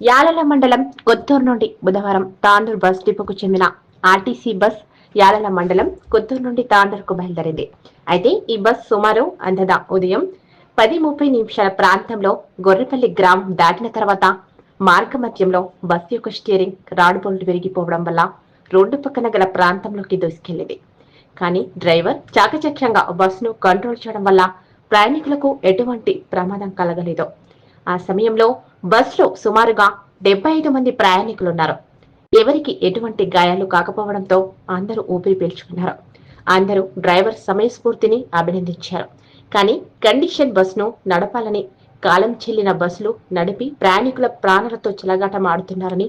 యాలల మండలం కొత్తూరు నుండి బుధవారం తాండూర్ బస్ డిపోకు చెందిన ఆర్టీసీ బస్ యాలల మండలం కొత్తూరు నుండి తాండూర్కు బయలుదేరింది. అయితే ఈ బస్ సుమారు అంతదా ఉదయం పది ముప్పై నిమిషాల ప్రాంతంలో గొర్రెపల్లి గ్రామం దాటిన తర్వాత మార్గ మధ్యంలో బస్ యొక్క స్టీరింగ్ రాడ్ బోల్ట్ విరిగిపోవడం వల్ల రోడ్డు పక్కన గల ప్రాంతంలోకి దూసుకెళ్ళింది. కానీ డ్రైవర్ చాకచక్యంగా బస్సును కంట్రోల్ చేయడం వల్ల ప్రయాణికులకు ఎటువంటి ప్రమాదం కలగలేదు. ఆ సమయంలో బస్సులో సుమారుగా డెబ్బై ఐదు మంది ప్రయాణికులున్నారు. ఎవరికి ఎటువంటి గాయాలు కాకపోవడంతో అందరూ ఊపిరి పీల్చుకున్నారు. అందరూ డ్రైవర్ సమయస్ఫూర్తిని అభినందించారు. కానీ కండిషన్ బస్సును నడపాలని కాలం చెల్లిన బస్సులు నడిపి ప్రయాణికుల ప్రాణాలతో చిలగాటం ఆడుతున్నారని